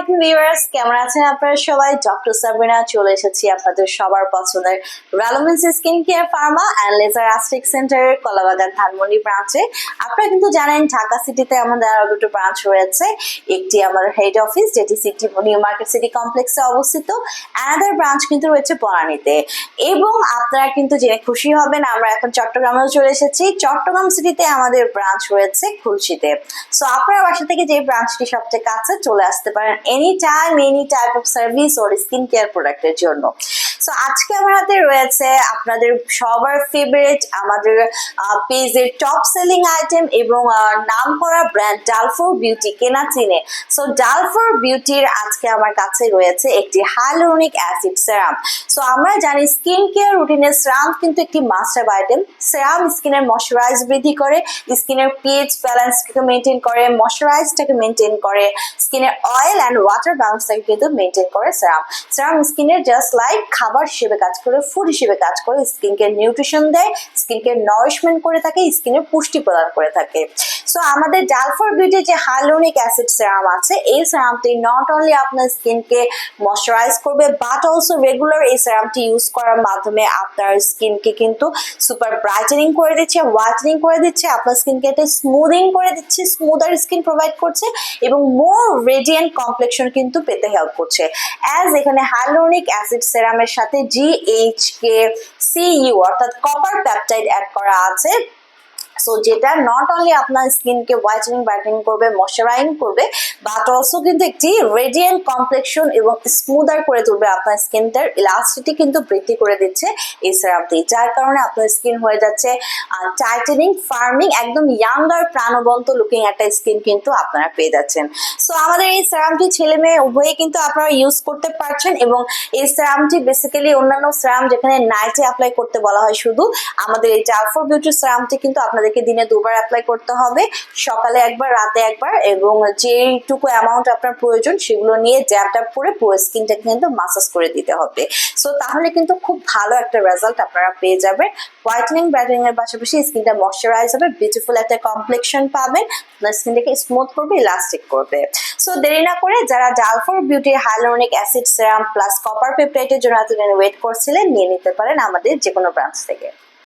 আলাইকুম ভিউয়ার্স কেমন আছেন আপনারা সবাই? ডক্টর সাবিনা চলে এসেছি আপনাদের সবার পছন্দের রেলোমেন্স skin care pharma and laser Kalabagan Dhanmondi ব্রাঞ্চে আপনারা কিন্তু জানেন, ঢাকা সিটিতে আমাদের আরও দুটো ব্রাঞ্চ রয়েছে। একটি আমাদের হেড অফিস যেটি সিটি নিউ মার্কেট সিটি কমপ্লেক্সে অবস্থিত। অ্যানাদার ব্রাঞ্চ কিন্তু রয়েছে বনানীতে এবং আপনারা কিন্তু জেনে খুশি হবেন, আমরা এখন চট্টগ্রামেও চলে এসেছি। চট্টগ্রাম সিটিতে আমাদের ব্রাঞ্চ রয়েছে খুলশিতে। সো আপনার বাসা থেকে যে ব্রাঞ্চটি সবচেয়ে কাছে চলে আসতে পারেন any time any type of service or skin care প্রোডাক্টের জন্য। সো আজকে আমার হাতে রয়েছে আপনাদের সবার ফেভারিট আমাদের পেজের টপ সেলিং আইটেম এবং নাম করা ব্র্যান্ড ডালফোর বিউটি কেনা চিনে। সো ডালফোর বিউটির আজকে আমার কাছে রয়েছে একটি হাইলোনিক অ্যাসিড সেরাম সো আমরা জানি স্কিন কেয়ার রুটিনের সেরাম কিন্তু একটি মাস্ট আইটেম সেরাম স্কিনের ময়শ্চারাইজ বৃদ্ধি করে স্কিনের পিএইচ ব্যালেন্সটাকে মেনটেন করে ময়শ্চারাইজটাকে মেনটেন করে স্কিনের অয়েল অ্যান্ড ওয়াটার ব্যালেন্সটাকে কিন্তু মেনটেন করে সেরাম সেরাম স্কিনের জাস্ট লাইক খাবার হিসেবে কাজ করে ফুড হিসেবে কাজ করে স্কিনকে নিউট্রিশন দেয় স্কিনকে নারিশমেন্ট করে থাকে স্কিনের পুষ্টি প্রদান করে থাকে। সো আমাদের ডালফর বিউটির যে হাইলোনিক অ্যাসিড সেরাম আছে, এই সেরামটি নট অনলি আপনার স্কিনকে ময়শ্চারাইজ করবে বাট অলসো রেগুলার এই সেরামটি ইউজ করার মাধ্যমে আপনার স্কিনকে কিন্তু সুপার ব্রাইটেনিং করে দিচ্ছে হোয়াইটেনিং করে দিচ্ছে, আপনার স্কিনকে এটা স্মুদিং করে দিচ্ছে স্মুদার স্কিন প্রোভাইড করছে, এবং মোর রেডিয়েন্ট কমপ্লেকশন কিন্তু পেতে হেল্প করছে। অ্যাজ এখানে হাইলোনিক অ্যাসিড সেরামের সাথে জিএইচ কে সিইউ অর্থাৎ কপার প্যাপটাইড অ্যাড করা আছে সো যেটা নট অনলি আপনার স্কিনকে হোয়াইটেনিং ব্রাইটেনিং করবে ময়শ্চারাইজিং করবে বাট অলসো কিন্তু একটি রেডিয়েন্ট কমপ্লেকশন এবং স্মুদার করে তুলবে আপনার স্কিনটার ইলাস্টিটি কিন্তু বৃদ্ধি করে দিচ্ছে এই সেরামটি যার কারণে আপনার স্কিন হয়ে যাচ্ছে টাইটেনিং ফার্মিং একদম ইয়াঙ্গার প্রাণবন্ত লুকিং একটা স্কিন কিন্তু আপনারা পেয়ে যাচ্ছেন। সো আমাদের এই সেরামটি ছেলে মেয়ে উভয়ে কিন্তু আপনারা ইউজ করতে পারছেন এবং এই সেরামটি বেসিক্যালি অন্যান্য সেরাম যেখানে নাইটে অ্যাপ্লাই করতে বলা হয় শুধু, আমাদের এই জাফর বিউটি সেরামটি কিন্তু আপনাদেরকে দিনে দুবার অ্যাপ্লাই করতে হবে। সকালে একবার, রাতে একবার এবং যেটুকু অ্যামাউন্ট আপনার প্রয়োজন সেগুলো নিয়ে জ্যাপ ট্যাপ করে পুরো স্কিনটাকে কিন্তু মাসাজ করে দিতে হবে। সো তাহলে কিন্তু খুব ভালো একটা রেজাল্ট আপনারা পেয়ে যাবেন। হোয়াইটেনিং ব্রাইটেনিং এর পাশাপাশি স্কিনটা ময়শ্চারাইজ হবে বিউটিফুল একটা কমপ্লেকশন পাবেন, আপনার স্কিনটাকে স্মুথ করবে ইলাস্টিক করবে। সো দেরি না করে যারা Dalfour beauty hyaluronic acid serum plus copper পেপটাইটের জন্য এতদিন ওয়েট করছিলেন, নিয়ে নিতে পারেন আমাদের যে কোনো ব্রাঞ্চ থেকে।